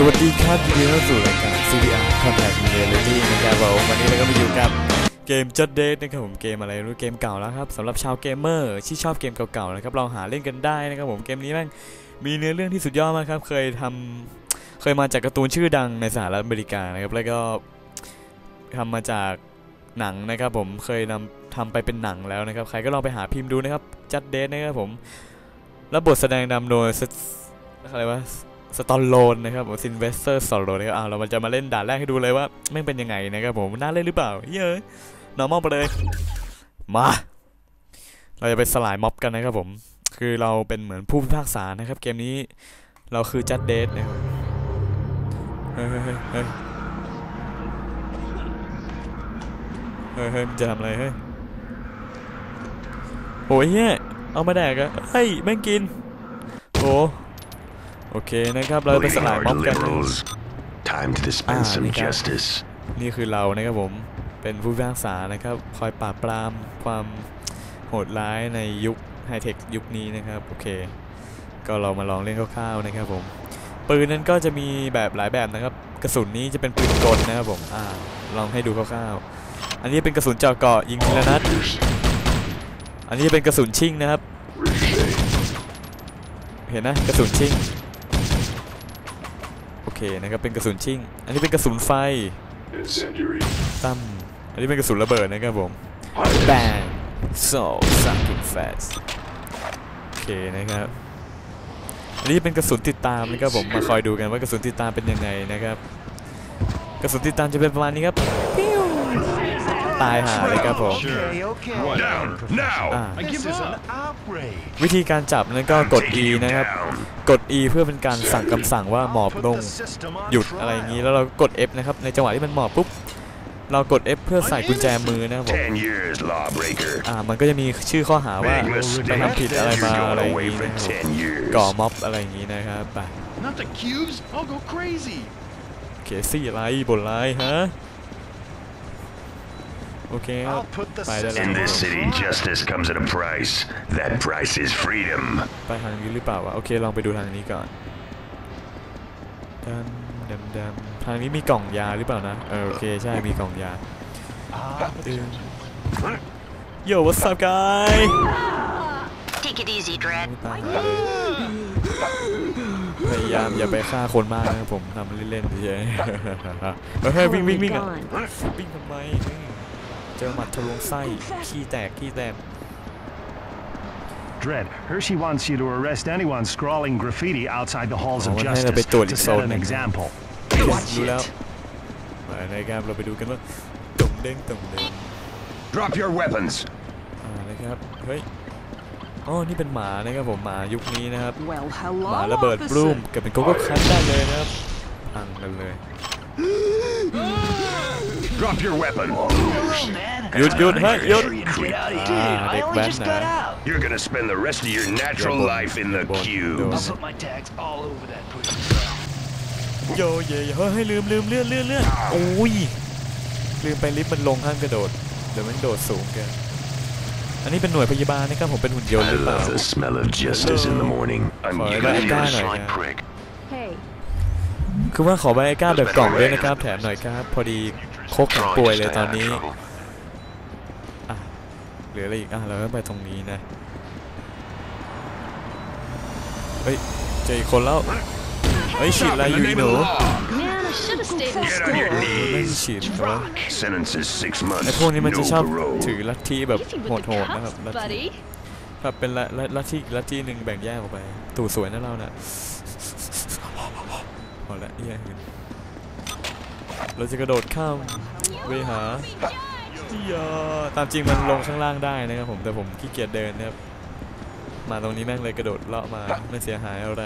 สวัสดีครับยินดีต้อนรับสู่รายการ CDR Contact Reality นะครับผมวันนี้เราก็มาอยู่กับเกม Just Date นะครับผมเกมอะไรรู้เกมเก่าแล้วครับสำหรับชาวเกมเมอร์ที่ชอบเกมเก่าๆนะครับลองหาเล่นกันได้นะครับผมเกมนี้แม่งมีเนื้อเรื่องที่สุดยอดมากครับเคยทำเคยมาจากการ์ตูนชื่อดังในสหรัฐอเมริกานะครับแล้วก็ทำมาจากหนังนะครับผมเคยนำทำไปเป็นหนังแล้วนะครับใครก็ลองไปหาพิมพ์ดูนะครับ Just Date นะครับผมแล้วบทแสดงนำโดยอะไรวะ สตอลโลนนะครับผมซินเวสเตอร์สตอลโลนนะครับอ่าเราจะมาเล่นด่านแรกให้ดูเลยว่าแม่งเป็นยังไงนะครับผมน่าเล่นหรือเปล่าเย้ยนอร์มอลไปเลยมา เราจะไปสลายม็อบกันนะครับผม คือเราเป็นเหมือนผู้พิพากษานะครับ เกมนี้เราคือจัดเดทนะครับเฮ้ยเฮ้ยเฮ้ยเฮ้ยเฮ้ยเฮ้ยมึงจะทำอะไรเฮ้ยโอ้ยเฮ้ยเอามาแดกอะเฮ้ยแม่งกินโอ้ โอเคนะครับ เราไปส Bleeding ลาย heart ม็อบกันนะ liberals. Time to dispense Ah, some Nika. justice. นี่คือเรานะครับผม เป็นผู้พิพากษานะครับ คอยปราบปรามความโหดร้ายในยุคไฮเทคยุคนี้นะครับ โอเค ก็เรามาลองเล่นคร่าวๆนะครับผม ปืนนั้นก็จะมีแบบหลายแบบนะครับ กระสุนนี้จะเป็นปืนกลนะครับผม อ่า ลองให้ดูคร่าวๆ อันนี้เป็นกระสุนเจาะเกาะยิงทีละนัด อันนี้เป็นกระสุนชิ่งนะครับ เห็นนะกระสุนชิ่งโอ เคนะครับเป็นกระสุนชิ่ง อันนี้เป็นกระสุนไฟ Incendiary. ตั้มอันนี้เป็นกระสุนระเบิดนะครับผม bang so sucking fast โอเคนะครับอันนี้เป็นกระสุนติดตามนะครับผมมาคอยดูกันว่ากระสุนติดตามเป็นยังไงนะครับ กระสุนติดตามจะเป็นประมาณนี้ครับปิ้ว ตายหาเลยครับผม Okay, okay. Down now. อ่า This is an outrage. วิธีการจับนั้นก็กด E Taking you นะครับ down. กด E เพื่อเป็นการสั่งคำสั่งว่าหมอบ Put ลง the system on หยุด trial. อะไรอย่างนี้แล้วเรากด F นะครับในจังหวะที่มันหมอบปุ๊บเรากด F เพื่อใส่กุญแจมือนะครับผม Ten years, lawbreaker. อ่า มันก็จะมีชื่อข้อหาว่า Big ไป mistake. ทำผิดอะไร You're มาอะไรอ going ย่าง away นี้ for นะครับ ten years. ก่อม็อบอะไรอย่างนี้นะครับไป Not the cubes. I'll go crazy. เคซี่อะไรบนไลน์ฮะ โอเคครับ I'll put the By the system In on this city, trial. justice comes at a price. That price is freedom. ไปทางนี้หรือเปล่าวะโอเคลองไปดูทางนี้ก่อนดำดำดำทางนี้มีกล่องยาหรือเปล่านะเออโอเคใช่มีกล่องยา Ah, ตึงโย่ what's up guy Take it easy, Dread. ตายเลยพยายามอย่าไปฆ่าคนมากนะครับผมทำเล่นๆเฉยๆเฮ้ยวิ่งวิ่งวิ่งอะวิ่งทำไม เจอหมัดทะลวงไส้ขี้แตกขี้แตก Dread, Hershey wants you to arrest anyone scrawling graffiti outside the halls Oh, of what kind of justice a toilet to set soul an name? example. รู้แล้วมาในการเราไปดูกันว่าตรงเด้งตรงเด้ง Drop your weapons. อ่านะครับ เฮ้ย อ๋อ นี่เป็นหมานะครับผม หมายุคนี้นะครับ Well, หมา hello, ระเบิด officer. ปลุ้มเกิดเป็นโกโก้คัทได้เลยนะครับพังกันเลย Drop your weapon. หยุดหยุดเฮ้ยหยุด Creep. อ่าเด็กแว้นนะ You're gonna spend the rest of your natural You're born- life in the you're born- cubes. I'll put my tags all over that pussy. โยเยเฮ้ยเฮ้ยลืมลืมเลื่อนเลื่อนเลื่อนโอ้ยลืมไปลิฟต์มันลงห้ามกระโดดเดี๋ยวมันโดดสูงเกินอันนี้เป็นหน่วยพยาบาลนะครับผมเป็นหุ่นยนต์ I หรือเปล่า love the smell of justice in the morning. I'm Sorry, you but I you're a can't, I slight can't. prick. Hey, คือว่าขอใบไอ้ก้าแบบกล่องด้วยนะครับแถมหน่อยครับ พอดี โคกแข็ง Trying ป่วย to เลย stay ตอน out of นี้ trouble. เหลืออะไรอีกอะเราก็ไปตรงนี้นะเฮ้ยเจออีกคนแล้วเฮ้ยฉีดอะไรอยู่อีหนู man, I should have stayed in Get on your school. ไม่ knees. ฉีดแต่ว่า Sentence is six ไอ้ months. พวกนี้มันจะชอบ No parole. ถือลัทธิแบบ Easy โห with the ดๆนะครับ cuffs, ลัทธิ buddy. แบบเป็นละละลัทธิลัทธิหนึ่งแบ่งแยกออกไป ตู่สวยนะเราน่ะพอละแย่ขึ้น เราจะกระโดดข้ามไปหาอย่าตามจริงมันลงข้างล่างได้นะครับผมแต่ผมขี้เกียจเดินนะครับมาตรงนี้แม่งเลยกระโดดเลาะมาไม่เสียหายอะไร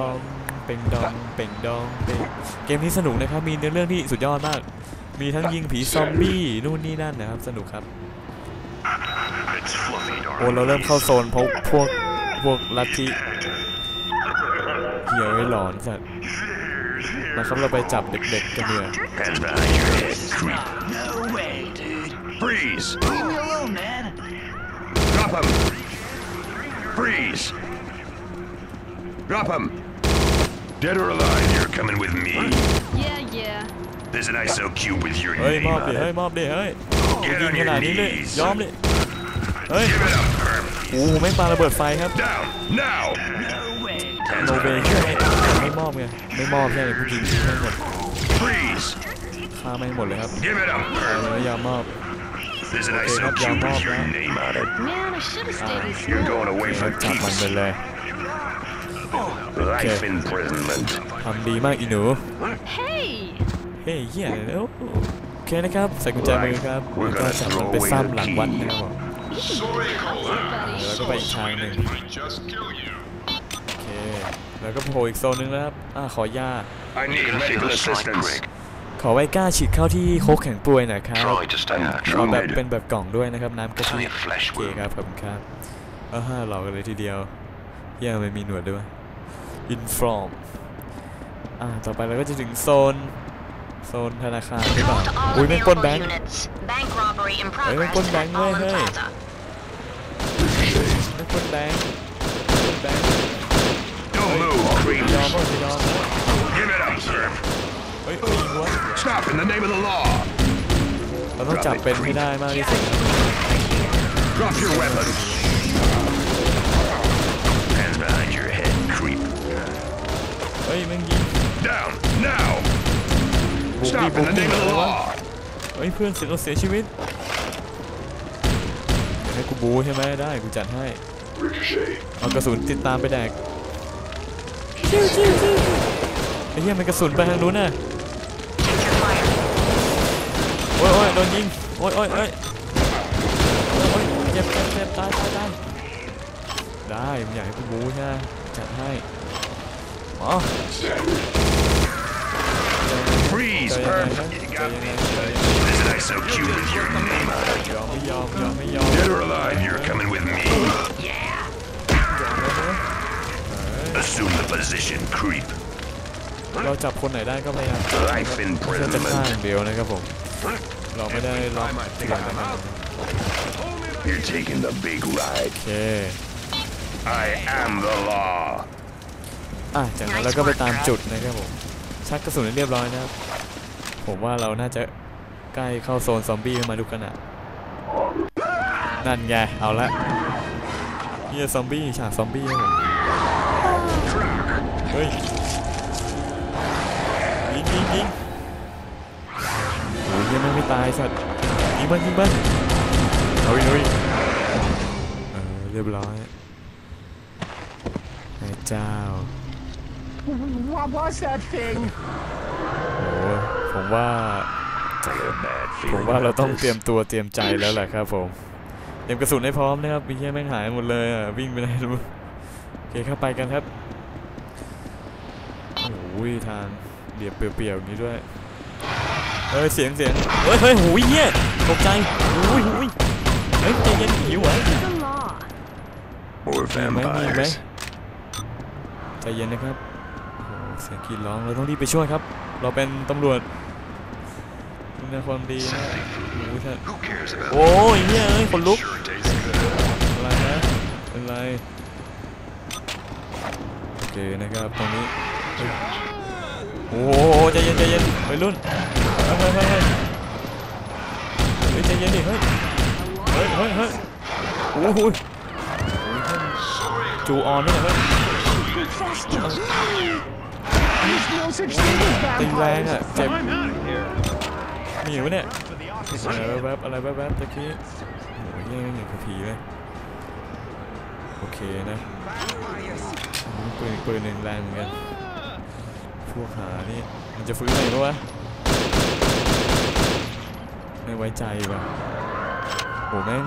ปองเป่งดองเป่งดองเป่งเกมนี้สนุกนะครับมีเนื้อเรื่องที่สุดยอดมาก มีทั้งยิงผีซอมบี้นู่นนี่นั่นนะครับสนุกครับโอ้เราเริ่มเข้าโซนพวกพวกพวกลัทธิเหี้ยไอ้หลอนสัตว์ มาครับเราไปจับเด็กๆกันเนีกว่ย Hands behind your head, creep. No way, dude. Freeze. Leave me alone, man. Drop him. Freeze. Drop him. Dead or alive, you're coming with me. Yeah, yeah. There's an ISO cube with your เฮ้ย name มอบดิ on เฮ้ย it. มอบดิ เฮ้ย Get ยิง on ข your นาดนี้เลย knees. ยอมดิเฮ้ย Give it up, Perp. โอ้โหแม่งปาระเบิดไฟครับ Down, now. No way. Hands โนเบ behind ใช่ your ไหม head. ไม่มอบไงไม่มอบใช่ไหมกูยิงทิ้งแม่งหมด Freeze. ฆ่าแม่งหมดเลยครับ Give it up, เออ Perp. ไม่ยอมมอบ There's an Okay, ISO up, cube down, with your up, name on it. Man, I should have stayed in You're school. going away for จับมันไป keeps. เลย Life imprisonment. ทำดีมากอีหนู Hey! เฮ้ยเหี้ยแล้วโอเคนะครับใส่กุญแจมือครับ We're แล้วก็ gonna จับมัน throw ไป away ซ้ำ the หลังวัดนะครับผม buddy. แล้วก็ไปอีกทางหนึ่ง แล้วก็โผล่อีกโซนหนึงนะครับอ่าขอยา I need medical assistance. ขอไว้กล้าฉีดเข้าที่โคกแข็งป่วยหนะครับ Try to stay out. ขอแบบ Druid. เป็นแบบกล่องด้วยนะครับน้ำกะทิ Only a flesh โอเค wound. ครับขอบคุณครับเออห้าหลอกกันเลยทีเดียวเหี้ยังไม่มีหนวดด้วยอินฟรอมอ่าต่อไปเราก็จะถึงโซนโซนธนาคารหรือเปล่า Control to all อุ้ยไม่งปล้น available แบงค์ units. Bank robbery in Ôi, mấy progress con at bánh ơi, Almond hey. Plaza. ไม่งปล้นแบงค์ปล้นแบงค์ Don't move, ไม่ยอม creeps. ไม่ยอม Give it up, Perp. เฮ้ยยิงวะ Stop in the name of the law. เราต้องจับเป็นให้ได้มากที่สุดนะ Drop your weapon. Hands behind your head, creep. เฮ้ยแม่งยิง Down, now. บุกดิ Stop บุ in ก the ดิ name of the law. เฮ้ยเพื่อนเสียเราเสียชีวิตอยากให้กูบูใช่ไหมได้กูจัดให้เอากระสุนติดตามไปแดก ชิวชิวชิวไอ้เหี้ยมันกระสุนไปทางนู้นน่ะ Take your fire. โอ้ยโอ้ยโดนยิงโอ้ยโอ้ยโอ้ยโอ้ยเจ็บเจ็บเจ็บตายตายตายได้มึงอยากให้กูบูใช่ไหมจัดให้อ๋อ Freeze, ใจเย็น Perp. ๆนะใจเย็นๆใจเย็น There's an ISO cube with your name on it. ๆยอมไม่ยอมยอมไม่ยอม Dead or alive, you're coming with me. Assume the position, creep. เราจับคนไหนได้ก็พยายาม Life เพื่อจะฆ่า imprisonment. อย่างเดียวนะครับผม เราไม่ได้ล็อกทีหลังนะครับ You're taking the big ride. โอเค I am the law. อะจากนั้นเราก็ไปตามจุดนะครับผม ชักกระสุนให้เรียบร้อยนะครับ ผมว่าเราน่าจะใกล้เข้าโซนซอมบี้มาทุกขณะนั่นไง เอาละเฮียซอมบี้ฉากซอมบี้ครับผม เฮ้ยยิงยิงยิงโอ้ยยังไม่ตายสัตว์ยิงมันยิงมันเอาอีกเอาอีกเออเรียบร้อยพระเจ้า What was that thing? โอ้ยผมว่า A bad ผม feeling. ว่าเราต้องเตรียมตัวเตรียมใจแล้วแหละครับผมเตรียมกระสุนให้พร้อมนะครับมีแค่แม่งหายหมดเลยอะวิ่งไปไหนรู้โอเคครับไปกันครับโอ้ยทางเดียบเปรียวๆอย่างนี้ด้วยเฮ้ยเสียงเสียงเฮ้ยเฮ้ยหูยเหี้ยตกใจหูยหูยเฮ้ยใจเย็นหิวเหรอ The law. More มีไหมมีไหม vampires. ใจเย็นนะครับโอ้โหเสียงกรีดร้องเราต้องรีบไปช่วยครับ เราเป็นตำรวจคุณความดีนะโอ้ยท่าน Who cares about โอ้ยเฮียเอ้ยคนลุก Sure tastes good. อะไรนะเป็นไรโอเคนะครับตรงนี้เฮ้ย โอ้ใจเย็นใจเย็นวัยรุ่นเฮ้ยเฮ้ยเฮ้ยเฮ้ยใจเย็นดิเฮ้ยเฮ้ยเฮ้ยเฮ้ยโอ้โหจูออนนี่เฮ้ยตีแรงอะเจ็บมีอยู่ปะเนี่ยอะไรแวบอะไรแวบๆตะกี้โอ้ยย่งอย่างกับผีเลยโอเคนะปืนปืนหนึ่งแรงเหมือนกัน วกหานี่มันจะฟื้นไหนปะวะไม่ไว้ใจว่ะโหแม่ง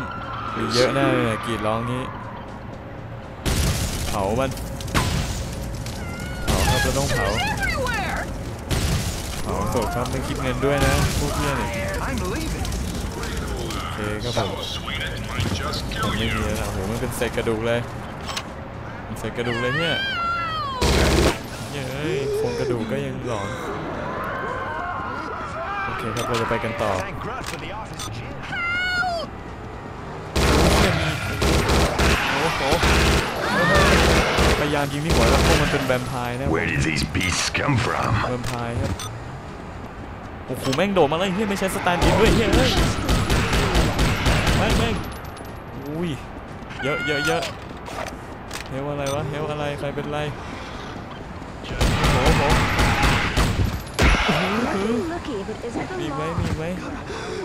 มีเยอะแน่เลยกรีดร้องนี้เผามันเผาครับเราต้องเผาเผาศพครับไม่คิดเงินด้วยนะพวกเพี้ยเนี่ยโอเคครับผมไม่มีแล้วนะโหมันเป็นเศษกระดูกเลยเป็นเศษกระดูกเลยเนี่ย เย้ยโครงกระดูกก็ยังหลอนโอเคครับเราจะไปกันต่อ Thank Grunt for the office gin. โอ้โหพยายามยิงที่หัวแล้วพวกมันเป็นแวมไพร์นะ Where did these beasts come from? แวมไพร์ครับโอ้โหแม่งโดดมาเลยเฮ้ยไม่ใช่สแตนด์อินด้วยเฮ้ยเฮ้ยแม่งแม่งอุ้ยเยอะเยอะเยอะเฮลอะไรวะเฮลอะไรใครเป็นไร โอ้โหโอ้โห Lucky if it isn't the มีอีกไหม law. มีอีกไหม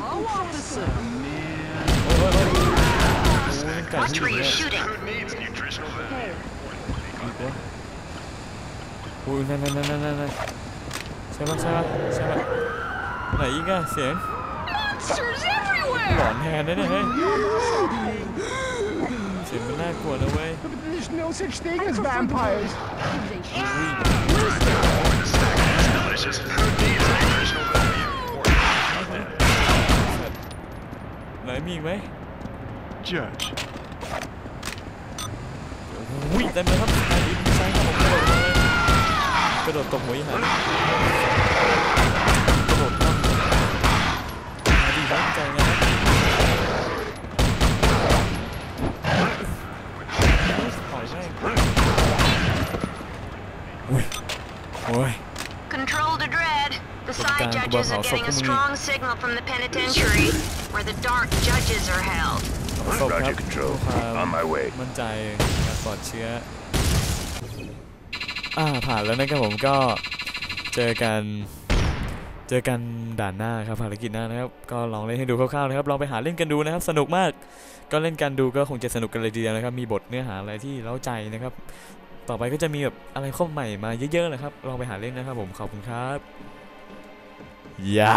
Hello, officer. โอ้ยโอ้ยโอ้ There's no such thing as vampires. Like me, right? Judge. Ui, tại mình hấp cái điện sáng không có được. Cái đồ tục hủy? Side Gagawin judges ko, are getting a so strong signal from the penitentiary where the dark judges are held. ศพครับ Roger control. ความ On my way. มั่นใจการปลอดเชื้ออ่าผ่านแล้วนะครับผมก็เจอกันเจอกันด่านหน้าครับภารกิจหน้านะครับ ก็ลองเล่นให้ดูคร่าวๆนะครับลองไปหาเล่นกันดูนะครับ สนุกมาก ก็เล่นกันดูก็คงจะสนุกกันเลยทีเดียวนะครับ มีบทเนื้อหาอะไรที่เล้าใจนะครับ ต่อไปก็จะมีแบบอะไรเข้าใหม่มาเยอะๆเลยครับ ลองไปหาเล่นนะครับผมขอบคุณครับ อย่า